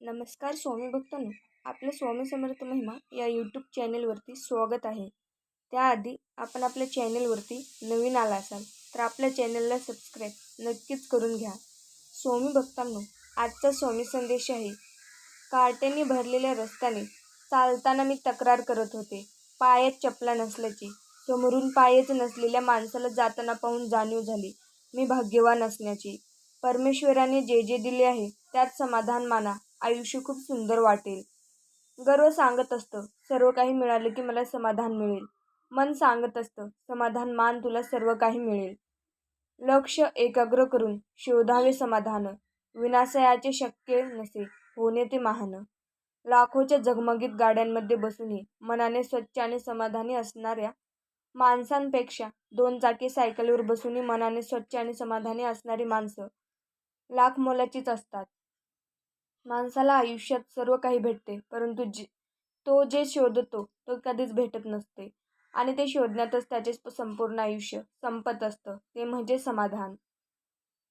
नमस्कार स्वामी भक्तांनो. आपलं स्वामी समर्थ महिमा या यूट्यूब चॅनेलवरती स्वागत आहे. त्याआधी आपण आपल्या चॅनेलवरती नवीन आला असाल तर आपल्या चॅनलला सबस्क्राईब नक्कीच करून घ्या. स्वामी भक्तांनो आजचा स्वामी संदेश आहे कार्ट्यांनी भरलेल्या रस्त्याने चालताना मी तक्रार करत होते. पायात चपला नसल्याची समोरून पायच नसलेल्या माणसाला जाताना पाहून जाणीव झाली. मी भाग्यवान असण्याची. परमेश्वराने जे जे दिले आहे त्यात समाधान माना. आयुष्य खूप सुंदर वाटेल. गर्व सांगत असतं. सर्व काही मिळालं की मला समाधान मिळेल. मन सांगत असतं. समाधान मान तुला सर्व काही मिळेल. लक्ष एकाग्र करून शोधावे समाधान. विनाशयाचे शक्य नसे. होणे ते महान. लाखोच्या झगमगीत गाड्यांमध्ये बसूनही मनाने स्वच्छ आणि समाधानी असणाऱ्या माणसांपेक्षा दोन चाकी सायकलवर बसूनही मनाने स्वच्छ आणि समाधानी असणारी माणसं लाख मोलाचीच असतात. माणसाला आयुष्यात सर्व काही भेटते परंतु जे तो जे शोधतो तो कधीच भेटत नसते. आणि ते शोधण्यातच त्याचे संपूर्ण आयुष्य संपत असतं ते म्हणजे समाधान.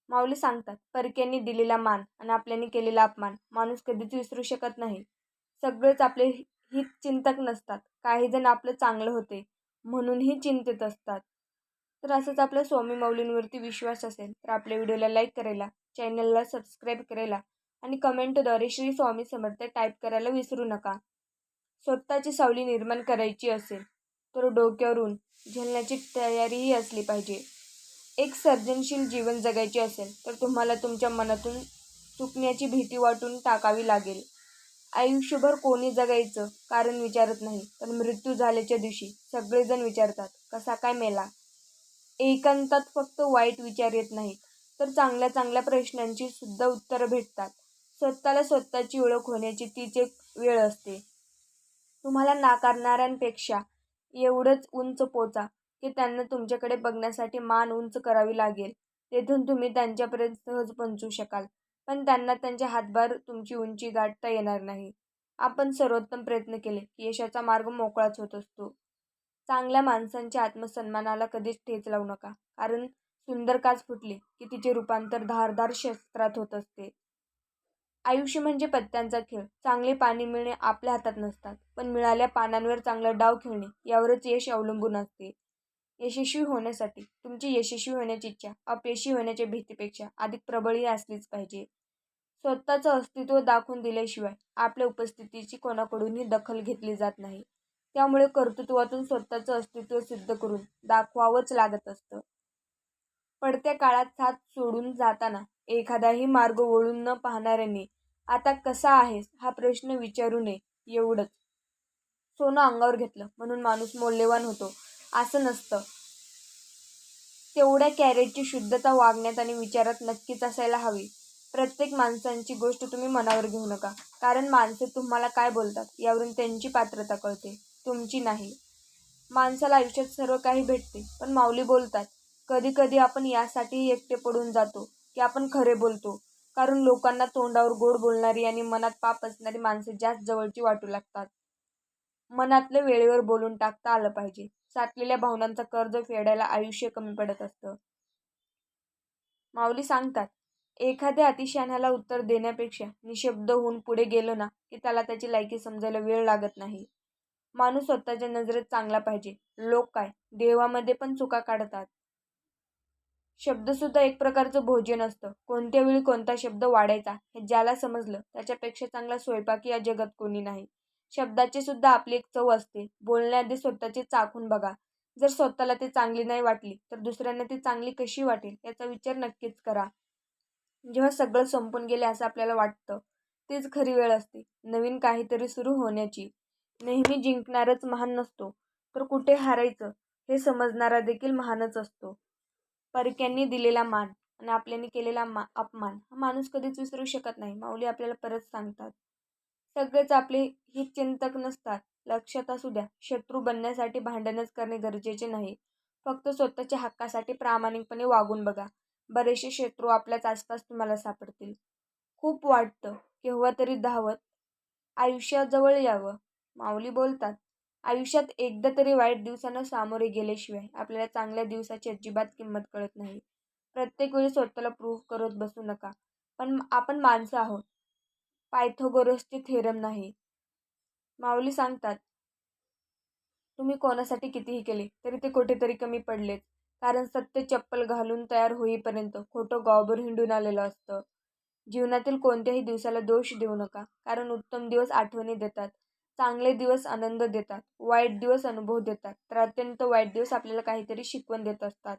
माऊली सांगतात परक्यांनी दिलेला मान आणि आपल्याने केलेला अपमान माणूस कधीच विसरू शकत नाही. सगळेच आपले हित चिंतक नसतात काही जण आपलं चांगलं होते म्हणूनही चिंतित असतात. तर असंच आपल्या स्वामी माऊलींवरती विश्वास असेल तर आपल्या व्हिडिओला लाईक करायला चॅनलला सबस्क्राईब करायला आणि कमेंटद्वारे श्री स्वामी समर्थ टाईप करायला विसरू नका. स्वतःची सावली निर्माण करायची असेल तर डोक्यावरून झेलण्याची तयारीही असली पाहिजे. एक सर्जनशील जीवन जगायचे असेल तर तुम्हाला तुमच्या मनातून चुकण्याची भीती वाटून टाकावी लागेल. आयुष्यभर कोणी जगायचं कारण विचारत नाही पण मृत्यू झाल्याच्या दिवशी सगळेजण विचारतात कसा काय मेला? एकांतात फक्त वाईट विचार येत नाहीत तर चांगल्या चांगल्या प्रश्नांची सुद्धा उत्तरं भेटतात. स्वतःला स्वतःची ओळख होण्याची तीच एक वेळ असते. तुम्हाला नाकारणाऱ्यांपेक्षा एवढंच उंच पोचा की त्यांना तुमच्याकडे बघण्यासाठी मान उंच करावी लागेल. तेथून तुम्ही त्यांच्यापर्यंत सहज पोहोचू शकाल पण त्यांना त्यांच्या हातभार तुमची उंची गाठता येणार नाही. आपण सर्वोत्तम प्रयत्न केले की यशाचा मार्ग मोकळाच होत असतो. चांगल्या माणसांच्या आत्मसन्मानाला कधीच ठेच लावू नका कारण सुंदर काच फुटली की तिचे रूपांतर धारधार शस्त्रात होत असते. आयुष्य म्हणजे पत्त्यांचा खेळ. चांगले पाणी मिळणे आपल्या हातात नसतात पण मिळाल्या पानांवर चांगला डाव खेळणे यावरच यश अवलंबून असते. यशस्वी होण्यासाठी तुमची यशस्वी होण्याची इच्छा अपयशी होण्याच्या भीतीपेक्षा अधिक प्रबळही असलीच पाहिजे. स्वतःचं अस्तित्व दाखवून दिल्याशिवाय आपल्या उपस्थितीची कोणाकडूनही दखल घेतली जात नाही. त्यामुळे कर्तृत्वातून स्वतःचं अस्तित्व सिद्ध करून दाखवावंच लागत असतं. पडत्या काळात साथ सोडून जाताना एखादाही मार्ग वळून न पाहणाऱ्यांनी आता कसा आहेस? हा प्रश्न विचारू नये एवढंच. सोनं अंगावर घेतलं म्हणून माणूस मौल्यवान होतो. असं नसतं. तेवढ्या कॅरेटची शुद्धता वागण्यात आणि विचारात नक्कीच असायला हवी. प्रत्येक माणसांची गोष्ट तुम्ही मनावर घेऊ नका कारण माणसे तुम्हाला काय बोलतात यावरून त्यांची पात्रता कळते तुमची नाही. माणसाला आयुष्यात सर्व काही भेटते पण माऊली बोलतात कधी कधी आपण यासाठीही एकटे पडून जातो की आपण खरे बोलतो कारण लोकांना तोंडावर गोड बोलणारी आणि मनात पाप असणारी माणसे जास्त जवळची वाटू लागतात. मनातलं वेळेवर बोलून टाकता आलं पाहिजे. साठलेल्या भावनांचा कर्ज फेडायला आयुष्य कमी पडत असतं. माऊली सांगतात एखाद्या अतिशयानाला उत्तर देण्यापेक्षा निशब्द होऊन पुढे गेलो ना की त्याला त्याची लायकी समजायला वेळ लागत नाही. माणूस स्वतःच्या नजरेत चांगला पाहिजे. लोक काय? देवामध्ये पण चुका काढतात. शब्दसुद्धा एक प्रकारचं भोजन असतं. कोणत्या वेळी कोणता शब्द वाढायचा हे ज्याला समजलं त्याच्यापेक्षा चांगला स्वयंपाक या जगात कोणी नाही. शब्दाची सुद्धा आपली एक चव असते. बोलण्याआधी स्वतःची चाखून बघा. जर स्वतःला ती चांगली नाही वाटली तर दुसऱ्यांना ती चांगली कशी वाटेल याचा विचार नक्कीच करा. जेव्हा सगळं संपून गेले असं आपल्याला वाटतं तीच खरी वेळ असते. नवीन काहीतरी सुरू होण्याची. नेहमी जिंकणारच महान नसतो तर कुठे हारायचं हे समजणारा देखील महानच असतो. परक्यांनी दिलेला मान आणि आपल्याने केलेला मा अपमान. हा माणूस कधीच विसरू शकत नाही. माऊली आपल्याला परत सांगतात. सगळेच आपले हित चिंतक नसतात. लक्षात असू द्या शत्रू बनण्यासाठी भांडणच करणे गरजेचे नाही. फक्त स्वतःच्या हक्कासाठी प्रामाणिकपणे वागून बघा. बरेचसे शत्रू आपल्याच आसपास तुम्हाला सापडतील. खूप वाटतं केव्हा तरी धावत आयुष्याजवळ यावं. माऊली बोलतात आयुष्यात एकदा तरी वाईट दिवसानं सामोरे गेल्याशिवाय आपल्याला चांगल्या दिवसाची अजिबात किंमत कळत नाही. प्रत्येक वेळी स्वतःला प्रूव्ह करत बसू नका. पण आपण माणसं आहोत. पायथोगोरसचे थेरम नाही. माऊली सांगतात तुम्ही कोणासाठी कितीही केले तरी ते कुठेतरी कमी पडलेत. कारण सत्य चप्पल घालून तयार होईपर्यंत खोटं गावभर हिंडून आलेलं असतं. जीवनातील कोणत्याही दिवसाला दोष देऊ नका. कारण उत्तम दिवस आठवणी देतात. चांगले दिवस आनंद देतात वाईट दिवस अनुभव देतात. तर अत्यंत वाईट दिवस आपल्याला काहीतरी शिकवण देत असतात.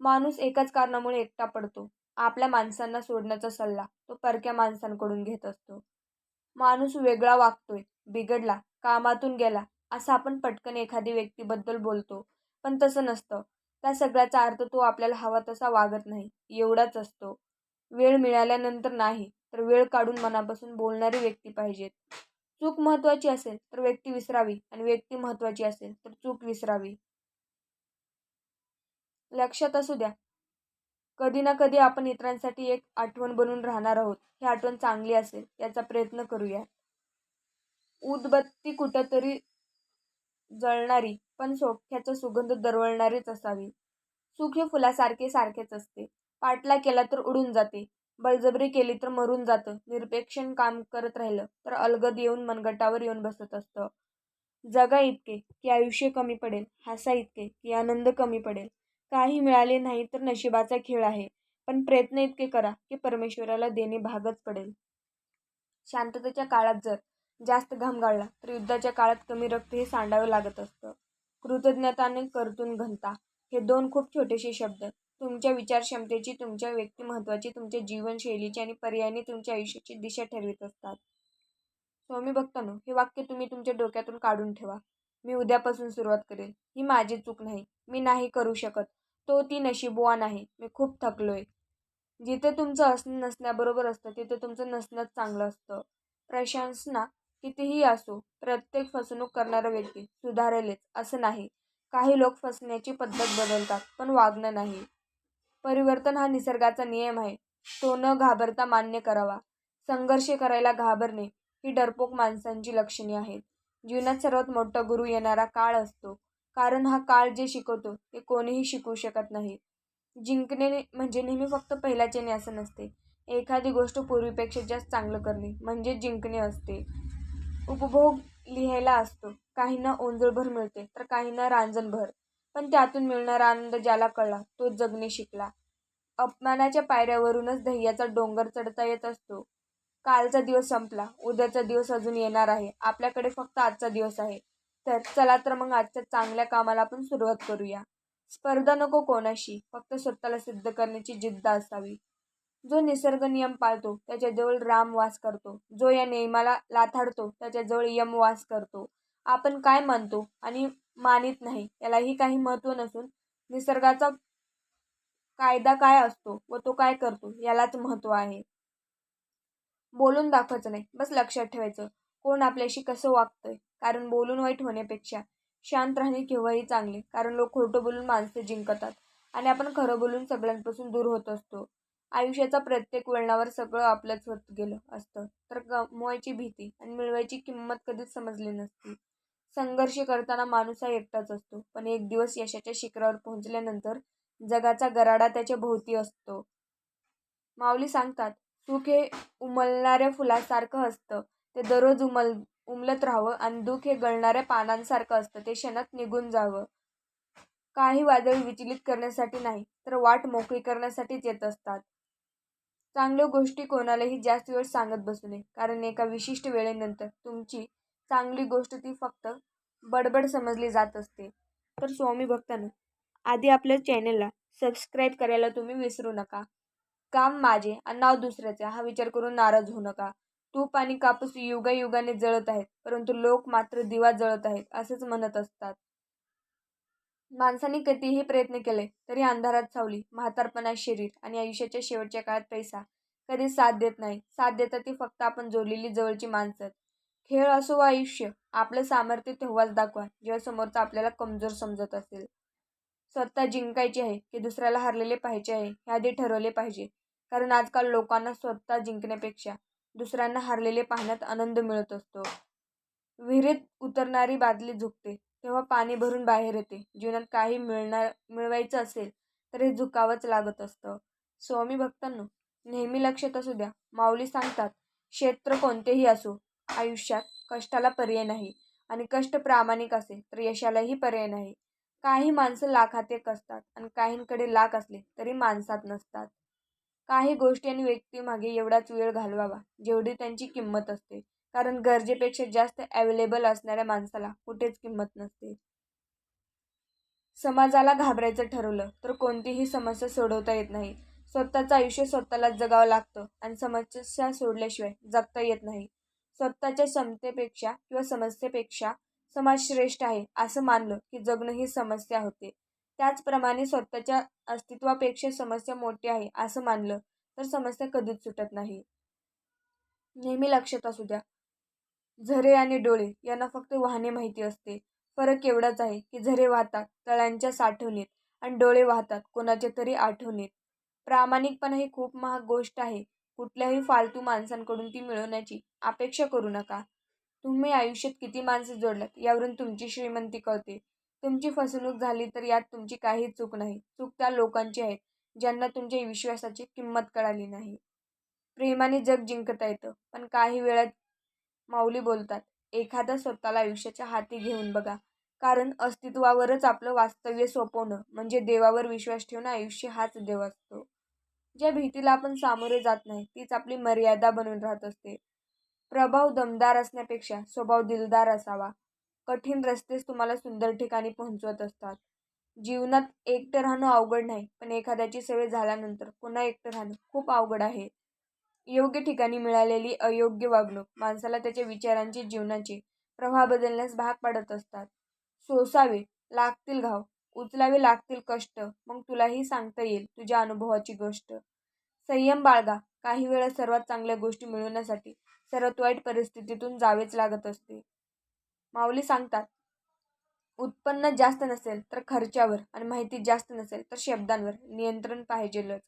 माणूस एकाच कारणामुळे एकटा पडतो. आपल्या माणसांना सोडण्याचा सल्ला तो परक्या माणसांकडून घेत असतो. माणूस वेगळा वागतोय बिघडला कामातून गेला असं आपण पटकन एखादी व्यक्तीबद्दल बोलतो. पण तसं नसतं. त्या सगळ्याचा अर्थ तो आपल्याला हवा तसा वागत नाही एवढाच असतो. वेळ मिळाल्यानंतर नाही तर वेळ काढून मनापासून बोलणारी व्यक्ती पाहिजेत. चूक महत्त्वाची असेल तर व्यक्ती विसरावी आणि व्यक्ती महत्त्वाची असेल तर चूक विसरावी. लक्षात असू द्या कधी ना कधी आपण इतरांसाठी एक आठवण बनून राहणार आहोत. ही आठवण चांगली असेल याचा प्रयत्न करूया. उदबत्ती कुठंतरी जळणारी पण सोख्याचा सुगंध दरवळणारीच असावी. सुख हे फुलासारखे सारखेच असते. पाटला केला तर उडून जाते. बळजबरी केली तर मरून जातं. निरपेक्षण काम करत राहिलं तर अलगद येऊन मनगटावर येऊन बसत असतं. जगा इतके की आयुष्य कमी पडेल हसा इतके की आनंद कमी पडेल. काही मिळाले नाही तर नशिबाचा खेळ आहे पण प्रयत्न इतके करा की परमेश्वराला देणे भागच पडेल. शांततेच्या काळात जर जास्त घाम गाळला तर युद्धाच्या काळात कमी रक्त हे सांडावं लागत असतं. कृतज्ञताने करतून घनता हे दोन खूप छोटेसे शब्द तुमच्या विचारक्षमतेची तुमच्या व्यक्तिमत्वाची तुमच्या जीवनशैलीची आणि पर्यायाने तुमच्या आयुष्याची दिशा ठरवित असतात. स्वामी भक्तांनो हे वाक्य तुम्ही तुमच्या डोक्यातून काढून ठेवा. मी उद्यापासून सुरुवात करेल. ही माझी चूक नाही. मी नाही करू शकत. तो ती नशीबवान आहे. मी खूप थकलोय. जिथे तुमचं असणं नसण्याबरोबर असतं तिथे तुमचं नसणंच चांगलं असतं. प्रशंसना कितीही असो प्रत्येक फसवणूक करणारा व्यक्ती सुधारेलच असं नाही. काही लोक फसण्याची पद्धत बदलतात पण वागणं नाही. परिवर्तन हा निसर्गाचा नियम आहे. तो न घाबरता मान्य करावा. संघर्ष करायला घाबरणे ही डरपोक माणसांची लक्षणे आहेत. जीवनात सर्वात मोठा गुरु येणारा काळ असतो. कारण हा काळ जे शिकवतो ते कोणीही शिकवू शकत नाही. जिंकणे म्हणजे नेहमी फक्त पहिल्याचेने असं नसते. एखादी गोष्ट पूर्वीपेक्षा जास्त चांगलं करणे म्हणजे जिंकणे असते. उपभोग लिहायला असतो. काहींना ओंजळभर मिळते तर काहींना रांजणभर. पण त्यातून मिळणारा आनंद ज्याला कळला तो जगणे शिकला. अपमानाच्या पायऱ्यावरूनच ध्येयाचा डोंगर चढता येत असतो. कालचा दिवस संपला उद्याचा दिवस अजून येणार आहे. आपल्याकडे फक्त आजचा दिवस आहे. तर चला तर मग आजच्या चांगल्या कामाला आपण सुरुवात करूया. स्पर्धा नको कोणाशी फक्त स्वतःला सिद्ध करण्याची जिद्द असावी. जो निसर्ग नियम पाळतो त्याच्याजवळ राम वास करतो. जो या नियमाला लाथाडतो त्याच्याजवळ यम वास करतो. आपण काय मानतो आणि मानित नाही. यालाही काही महत्त्व नसून निसर्गाचा कायदा काय असतो व तो काय करतो यालाच महत्त्व आहे. बोलून दाखवायचं नाही. बस लक्षात ठेवायचं. कोण आपल्याशी कसं वागतंय? कारण बोलून वाईट होण्यापेक्षा शांत राहणे केव्हाही चांगले. कारण लोक खोटं बोलून माणसं जिंकतात. आणि आपण खरं बोलून सगळ्यांपासून दूर होत असतो. आयुष्याचा प्रत्येक वळणावर सगळं आपलंच होत गेलं असतं. तर गमवायची भीती आणि मिळवायची किंमत कधीच समजली नसती. संघर्ष करताना माणूस हा एकटाच असतो. पण एक दिवस यशाच्या शिखरावर पोहोचल्यानंतर जगाचा गराडा त्याच्या भोवती असतो. माऊली सांगतात सुख हे उमलणाऱ्या फुलासारखं असतं. ते दररोज उमल उमलत राहावं आणि दुःख हे गळणाऱ्या पानांसारखं असतं. ते क्षणात निघून जावं. काही वादळ विचलित करण्यासाठी नाही तर वाट मोकळी करण्यासाठीच येत असतात. चांगल्या गोष्टी कोणालाही जास्त वेळ सांगत बसू नये कारण एका विशिष्ट वेळेनंतर तुमची चांगली गोष्ट ती फक्त बडबड समजली जात असते. तर स्वामी भक्तांनो आधी आपल्या चॅनलला सबस्क्राईब करायला तुम्ही विसरू नका. काम माझे आणि नाव दुसऱ्याचे हा विचार करून नाराज होऊ नका. तूप आणि कापूस युगायुगाने जळत आहेत परंतु लोक मात्र दिवा जळत आहेत असेच म्हणत असतात. माणसाने कितीही प्रयत्न केले तरी अंधारात सावली म्हातारपणा शरीर आणि आयुष्याच्या शेवटच्या काळात पैसा कधी साथ देत नाही. साथ देतात ती फक्त आपण जोडलेली जवळची माणसं. खेळ असो व आयुष्य आपलं सामर्थ्य तेव्हाच दाखवा जेव्हा समोरचा आपल्याला कमजोर समजत असेल. स्वतः जिंकायची आहे की दुसऱ्याला हरलेले पाहिजे आहे हे आधी ठरवले पाहिजे. कारण आजकाल लोकांना स्वतः जिंकण्यापेक्षा दुसऱ्यांना हरलेले पाहण्यात आनंद मिळत असतो. विहिरीत उतरणारी बादली झुकते तेव्हा पाणी भरून बाहेर येते. जीवनात काही मिळणार मिळवायचं असेल तर हे झुकावंच लागत असतं. स्वामी भक्तांनो नेहमी लक्षात असू द्या माऊली सांगतात क्षेत्र कोणतेही असो आयुष्यात कष्टाला पर्याय नाही आणि कष्ट प्रामाणिक असेल तर यशालाही पर्याय नाही. काही माणसं लाखात एक असतात आणि काहींकडे लाख असले तरी माणसात नसतात. काही गोष्टी आणि व्यक्तीमागे एवढाच वेळ घालवावा जेवढी त्यांची किंमत असते. कारण गरजेपेक्षा जास्त अवेलेबल असणाऱ्या माणसाला कुठेच किंमत नसते. समाजाला घाबरायचं ठरवलं तर कोणतीही समस्या सोडवता येत नाही. स्वतःचं आयुष्य स्वतःलाच जगावं लागतं आणि समस्या सोडल्याशिवाय जगता येत नाही. स्वतःच्या क्षमतेपेक्षा किंवा समस्येपेक्षा समाज श्रेष्ठ आहे असं मानलं की जगणं ही समस्या होते. त्याचप्रमाणे स्वतःच्या अस्तित्वापेक्षा समस्या मोठी आहे असं मानलं तर समस्या कधीच सुटत नाही. नेहमी लक्षात असू द्या झरे आणि डोळे यांना फक्त वाहने माहिती असते. फरक एवढाच आहे की झरे वाहतात तळ्यांच्या साठवणीत आणि डोळे वाहतात कोणाच्या तरी आठवणीत. प्रामाणिकपणा ही खूप महाग गोष्ट आहे. कुठल्याही फालतू माणसांकडून ती मिळवण्याची अपेक्षा करू नका. तुम्ही आयुष्यात किती माणसं जोडलात यावरून तुमची श्रीमंती कळते. तुमची फसवणूक झाली तर यात तुमची काही चूक नाही. चूक त्या लोकांची आहे ज्यांना तुमच्या विश्वासाची किंमत कळाली नाही. प्रेमाने जग जिंकता येतं पण काही वेळात माऊली बोलतात एखादा स्वतःला आयुष्याच्या हाती घेऊन बघा. कारण अस्तित्वावरच आपलं वास्तव्य सोपवणं म्हणजे देवावर विश्वास ठेवणं आयुष्य हाच देव असतो. ज्या भीतीला आपण सामोरे जात नाही तीच आपली मर्यादा बनून राहत असते. प्रभाव दमदार असण्यापेक्षा स्वभाव दिलदार असावा. कठीण रस्तेच तुम्हाला सुंदर ठिकाणी पोहोचवत असतात. जीवनात एकटं राहणं अवघड नाही पण एखाद्याची सवय झाल्यानंतर पुन्हा एकटं राहणं खूप अवघड आहे. योग्य ठिकाणी मिळालेली अयोग्य वागणूक माणसाला त्याच्या विचारांचे जीवनाचे प्रवाह बदलण्यास भाग पाडत असतात. सोसावे लागतील घाव उचलावे लागतील कष्ट. मग तुलाही सांगता येईल तुझ्या अनुभवाची गोष्ट. संयम बाळगा. काही वेळा सर्वात चांगल्या गोष्टी मिळवण्यासाठी सर्वात वाईट परिस्थितीतून जावेच लागत असते. माऊली सांगतात उत्पन्न जास्त नसेल तर खर्चावर आणि माहिती जास्त नसेल तर शब्दांवर नियंत्रण पाहिजेलच.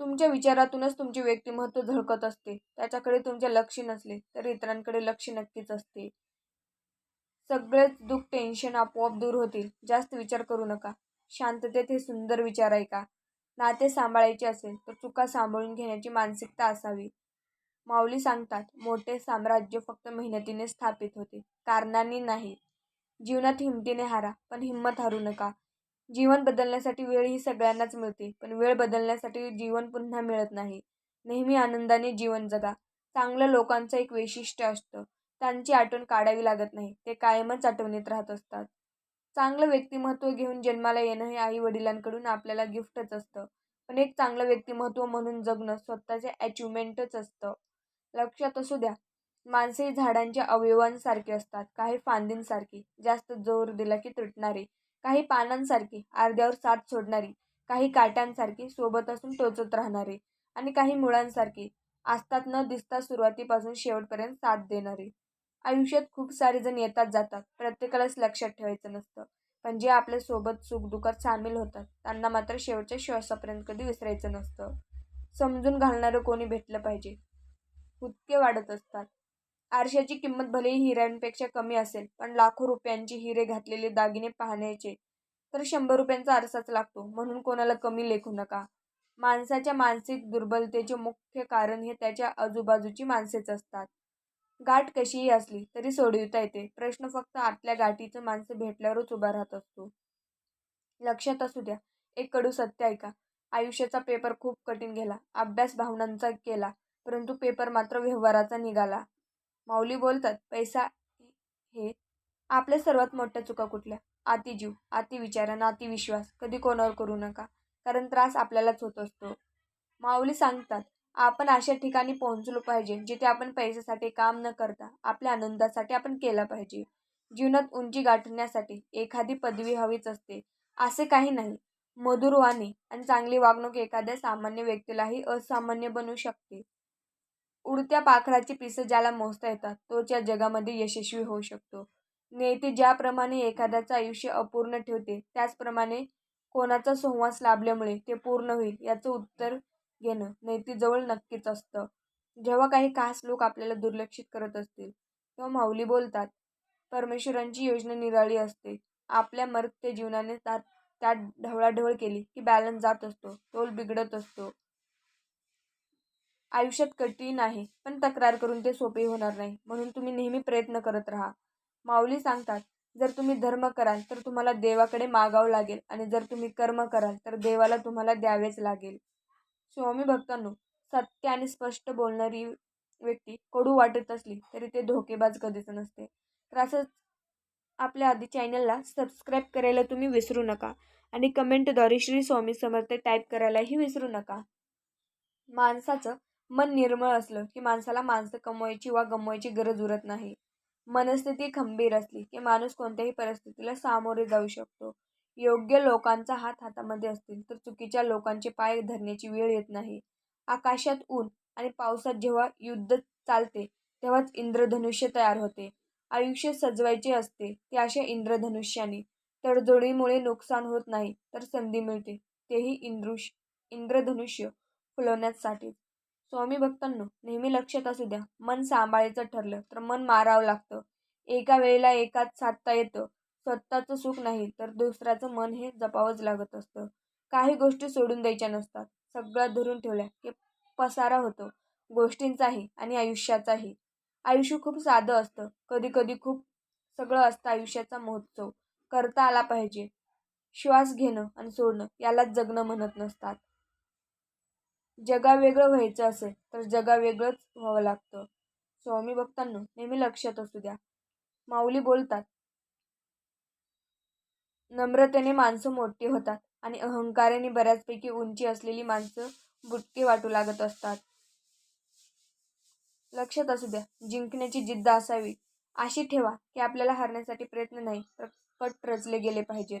तुमच्या विचारातूनच तुमचे व्यक्तिमत्व झळकत असते. त्याच्याकडे तुमचे लक्ष नसले तर इतरांकडे लक्ष नक्कीच असते. सगळेच दुःख टेन्शन आपोआप दूर होतील. जास्त विचार करू नका. शांततेत हे सुंदर विचार ऐका. नाते सांभाळायचे असेल तर चुका सांभाळून घेण्याची मानसिकता असावी. माऊली सांगतात मोठे साम्राज्य फक्त मेहनतीने स्थापित होते. कारणांनी नाही. जीवनात हिमतीने हारा पण हिंमत हारू नका. जीवन बदलण्यासाठी वेळ ही सगळ्यांनाच मिळते पण वेळ बदलण्यासाठी जीवन पुन्हा मिळत नाही. नेहमी आनंदाने जीवन जगा. चांगल्या लोकांचं एक वैशिष्ट्य असतं. त्यांची आठवण काढावी लागत नाही. ते कायमच आठवणीत राहत असतात. चांगलं व्यक्तिमत्व घेऊन जन्माला येणं हे आई वडिलांकडून आपल्याला गिफ्टच असतं. पण एक चांगलं व्यक्तिमत्व म्हणून जगणं स्वतःचे अचिव्हमेंटच असतं. लक्षात असू द्या माणसे झाडांच्या अवयवांसारखी असतात. काही फांदींसारखी जास्त जोर दिला की तुटणारी. काही पानांसारखी अर्ध्यावर साथ सोडणारी. काही काट्यांसारखी सोबत असून टोचत राहणारी. आणि काही मुळांसारखी असतात न दिसता सुरुवातीपासून शेवटपर्यंत साथ देणारी. आयुष्यात खूप सारे जण येतात जातात. प्रत्येकालाच लक्षात ठेवायचं नसतं. पण जे आपल्यासोबत सुखदुःखात सामील होतात त्यांना मात्र शेवटच्या श्वासापर्यंत कधी विसरायचं नसतं. समजून घालणारं कोणी भेटलं पाहिजे. हुतके वाढत असतात. आरशाची किंमत भलेही हिऱ्यांपेक्षा कमी असेल पण लाखो रुपयांची हिरे घातलेले दागिने पाहण्याचे तर शंभर रुपयांचा आरसाच लागतो. म्हणून कोणाला कमी लेखू नका. माणसाच्या मानसिक दुर्बलतेचे मुख्य कारण हे त्याच्या आजूबाजूची माणसेच असतात. गाठ कशीही असली तरी सोडविता येते. प्रश्न फक्त आतल्या गाठीचं माणसं भेटल्यावरच उभा राहत असतो. लक्षात असू द्या एक कडू सत्य ऐका आयुष्याचा पेपर खूप कठीण गेला अभ्यास भावनांचा केला परंतु पेपर मात्र व्यवहाराचा निघाला. माऊली बोलतात पैसा हे आपल्या सर्वात मोठ्या चुका कुठल्या? अतिजीव अतिविचार आणि अतिविश्वास कधी कोणावर करू नका कारण त्रास आपल्यालाच होत असतो. माऊली सांगतात आपण अशा ठिकाणी पोहोचलो पाहिजे जिथे आपण पैशासाठी काम न करता आपल्या आनंदासाठी आपण केला पाहिजे. जीवनात उंची गाठण्यासाठी एखादी पदवी हवीच असते असे काही नाही. मधुर वाणी आणि चांगली वागणूक एखाद्या सामान्य व्यक्तीलाही असामान्य बनवू शकते. उडत्या पाखराची पिसं ज्याला मोजता येतात तोच या जगामध्ये यशस्वी होऊ शकतो. नेते ज्याप्रमाणे एखाद्याचं आयुष्य अपूर्ण ठेवते त्याचप्रमाणे कोणाचा संवास लाभल्यामुळे ते पूर्ण होईल याचं उत्तर घेणं नैतिकजवळ नक्कीच असतं. जेव्हा काही खास लोक आपल्याला दुर्लक्षित करत असतील तेव्हा माऊली बोलतात परमेश्वरांची योजना निराळी असते. आपल्या मर्त्य जीवनाने त्यात त्यात ढवळाढवळ केली की बॅलन्स जात असतो तोल बिघडत असतो. आयुष्यात कठीण आहे पण तक्रार करून ते सोपे होणार नाही म्हणून तुम्ही नेहमी प्रयत्न करत राहा. माऊली सांगतात जर तुम्ही धर्म कराल तर तुम्हाला देवाकडे मागावं लागेल आणि जर तुम्ही कर्म कराल तर देवाला तुम्हाला द्यावेच लागेल. स्वामी भक्तांनो सत्य आणि स्पष्ट बोलणारी व्यक्ती कडू वाटत असली तरी ते धोकेबाज कधीच नसते. तर असंच आपल्या आधी चॅनलला सबस्क्राईब करायला तुम्ही विसरू नका आणि कमेंटद्वारे श्री स्वामी समर्थ टाईप करायलाही विसरू नका. माणसाचं मन निर्मळ असलं की माणसाला माणसं कमवायची वा गमवायची गरज उरत नाही. मनस्थिती खंबीर असली की माणूस कोणत्याही परिस्थितीला सामोरे जाऊ शकतो. योग्य लोकांचा हात हातामध्ये असतील तर चुकीच्या लोकांचे पाय धरण्याची वेळ येत नाही. आकाशात ऊन आणि पावसात जेव्हा युद्ध चालते तेव्हाच इंद्रधनुष्य तयार होते. आयुष्य सजवायचे असते ते अशा इंद्रधनुष्याने. तडजोडीमुळे नुकसान होत नाही तर संधी मिळते. तेही इंद्रुष इंद्रधनुष्य फुलवण्यासाठी. स्वामी भक्तांनो नेहमी लक्षात असू द्या मन सांभाळायचं ठरलं तर मन मारावं लागतं. एका वेळेला एकाच साधता येतं. स्वतःचं सुख नाही तर दुसऱ्याचं मन हे जपावंच लागत असतं. काही गोष्टी सोडून द्यायच्या नसतात. सगळ्यात धरून ठेवल्या की पसारा होतो. गोष्टींचाही आणि आयुष्याचाही. आयुष्य खूप साधं असतं. कधी कधी खूप सगळं असतं आयुष्याचा महोत्सव. करता आला पाहिजे. श्वास घेणं आणि सोडणं यालाच जगणं म्हणत नसतात. जगा वेगळं व्हायचं असेल तर जगा वेगळंच व्हावं लागतं. स्वामी भक्तांना नेहमी लक्षात असू द्या. माऊली बोलतात नम्रतेने माणसं मोठी होतात आणि अहंकाराने बऱ्याचपैकी उंची असलेली माणसं बुटके वाटू लागत असतात. लक्षात असू द्या जिंकण्याची जिद्द असावी. अशी ठेवा की आपल्याला हरण्यासाठी प्रयत्न नाही तर कट रचले गेले पाहिजेत.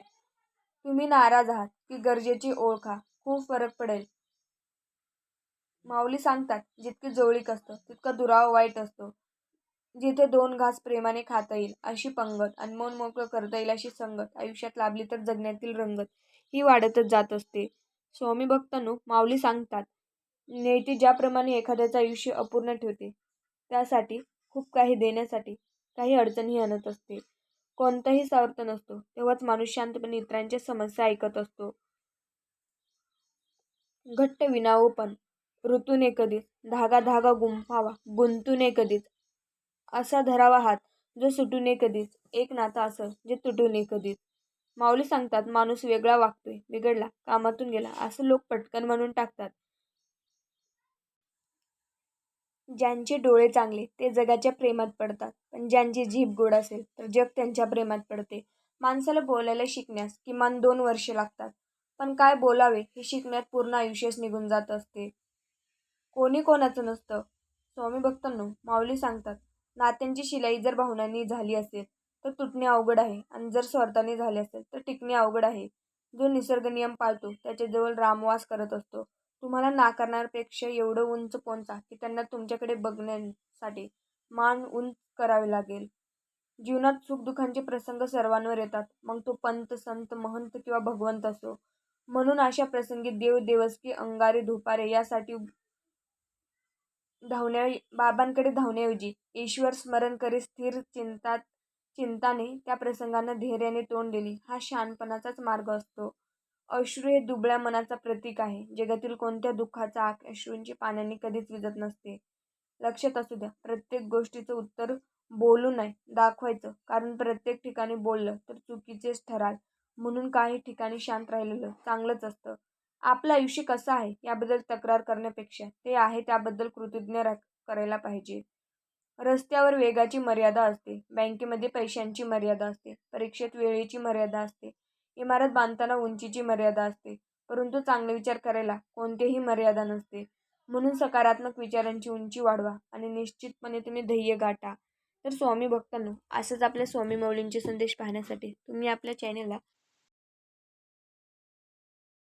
तुम्ही नाराज आहात की गरजेची ओळखा खूप फरक पडेल. माऊली सांगतात जितकी जवळीक असतं तितकं दुरावा वाईट असतो. जिथे दोन घास प्रेमाने खाता येईल अशी पंगत अनमोल मोकळं करता येईल अशी संगत आयुष्यात लाभली तर जगण्यातील रंगत ही वाढतच जात असते. स्वामी भक्तांनो माऊली सांगतात नेती ज्याप्रमाणे एखाद्याचं आयुष्य अपूर्ण ठेवते त्यासाठी खूप काही देण्यासाठी काही अडचणही आणत असते. कोणताही स्वार्थ नसतो तेव्हाच माणूस शांतपणे इतरांच्या समस्या ऐकत असतो. घट्ट विनावं पण ऋतूने कधीच धागा धागा गुंफावा गुंतूने कधीच असा धरावा हात जो सुटू नये कधीच एक नाता असं जे तुटू नये कधीच. माऊली सांगतात माणूस वेगळा वागतोय बिघडला कामातून गेला असं लोक पटकन म्हणून टाकतात. ज्यांचे डोळे चांगले ते जगाच्या प्रेमात पडतात. पण ज्यांची जीभ गोड असेल तर जग त्यांच्या प्रेमात पडते. माणसाला बोलायला शिकण्यास किमान दोन वर्षे लागतात. पण काय बोलावे हे शिकण्यात पूर्ण आयुष्यच निघून जात असते. कोणी कोणाचं नसतं. स्वामी भक्तांनो माऊली सांगतात नात्यांची शिलाई जर भावनांनी झाली असेल तर तुटणे अवघड आहे. आणि जर स्वार्थाने झाले असेल तर टिकणे अवघड आहे. जो निसर्ग नियम पाळतो त्याच्याजवळ रामवास करत असतो. तुम्हाला नाकारण्यापेक्षा एवढं उंच पोहोचा की त्यांना तुमच्याकडे बघण्यासाठी मान उंच करावे लागेल. जीवनात सुखदुःखांचे प्रसंग सर्वांवर येतात. मग तो पंत संत महंत किंवा भगवंत असो. म्हणून अशा प्रसंगी देव देवस्की अंगारे धुपारे यासाठी धावण्या बाबांकडे धावण्याऐवजी ईश्वर स्मरण करी स्थिर चिंतात चिंताने त्या प्रसंगांना धैर्याने तोंड दिली. हा शहाणपणाचाच मार्ग असतो. अश्रू हे दुबळ्या मनाचा प्रतीक आहे. जगातील कोणत्या दुःखाचा आक अश्रूंची पाण्याने कधीच विजत नसते. लक्षात असू द्या प्रत्येक गोष्टीचं उत्तर बोलू नये दाखवायचं. कारण प्रत्येक ठिकाणी बोललं तर चुकीचेच ठराल. म्हणून काही ठिकाणी शांत राहिलेलं चांगलंच असतं. आपलं आयुष्य कसं आहे याबद्दल तक्रार करण्यापेक्षा ते आहे त्याबद्दल कृतज्ञ करायला पाहिजे. रस्त्यावर वेगाची मर्यादा असते. बँकेमध्ये पैशांची मर्यादा असते. परीक्षेत वेळेची मर्यादा असते. इमारत बांधताना उंचीची मर्यादा असते. परंतु चांगले विचार करायला कोणतेही मर्यादा नसते. म्हणून सकारात्मक विचारांची उंची वाढवा आणि निश्चितपणे तुम्ही ध्येय गाठा. तर स्वामी भक्तांनो असंच आपल्या स्वामी मौलींचे संदेश पाहण्यासाठी तुम्ही आपल्या चॅनेलला